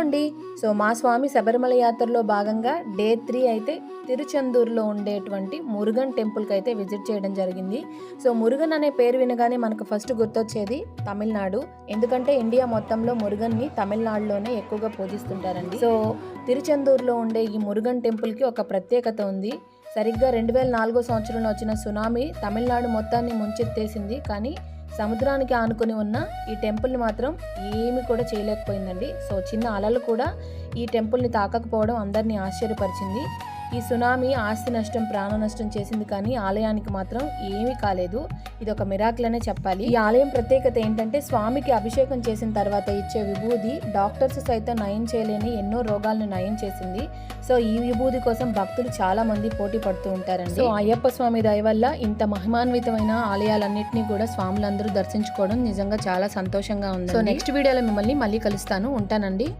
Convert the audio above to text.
అండి సో మా స్వామి శబరిమల యాత్రలో భాగంగా డే త్రీ అయితే తిరుచెందూరులో ఉండేటువంటి మురుగన్ టెంపుల్కి అయితే విజిట్ చేయడం జరిగింది. సో మురుగన్ అనే పేరు వినగానే మనకు ఫస్ట్ గుర్తొచ్చేది తమిళనాడు. ఎందుకంటే ఇండియా మొత్తంలో మురుగన్ని తమిళనాడులోనే ఎక్కువగా పూజిస్తుంటారండి. సో తిరుచెందూరులో ఉండే ఈ మురుగన్ టెంపుల్కి ఒక ప్రత్యేకత ఉంది. సరిగ్గా రెండు వేల నాలుగో సంవత్సరంలో వచ్చిన సునామీ తమిళనాడు మొత్తాన్ని ముంచెత్తేసింది. కానీ సముద్రానికి ఆనుకొని ఉన్న ఈ టెంపుల్ని మాత్రం ఏమి కూడా చేయలేకపోయిందండి. సో చిన్న అలలు కూడా ఈ టెంపుల్ని తాకకపోవడం అందరినీ ఆశ్చర్యపరిచింది. ఈ సునామీ ఆస్తి నష్టం ప్రాణ నష్టం చేసింది కానీ ఆలయానికి మాత్రం ఏమీ కాలేదు. ఇది ఒక మిరాకిల్ అనే చెప్పాలి. ఈ ఆలయం ప్రత్యేకత ఏంటంటే స్వామికి అభిషేకం చేసిన తర్వాత ఇచ్చే విభూది డాక్టర్స్ సైతం నయం చేయలేని ఎన్నో రోగాలను నయం చేసింది. సో ఈ విభూది కోసం భక్తులు చాలా మంది పోటీ పడుతూ ఉంటారండి. సో అయ్యప్ప స్వామి దయ వల్ల ఇంత మహిమాన్వితమైన ఆలయాలన్నింటినీ కూడా స్వాములందరూ దర్శించుకోవడం నిజంగా చాలా సంతోషంగా ఉంది సో నెక్స్ట్ వీడియోలో మిమ్మల్ని మళ్ళీ కలుస్తాను. ఉంటానండి.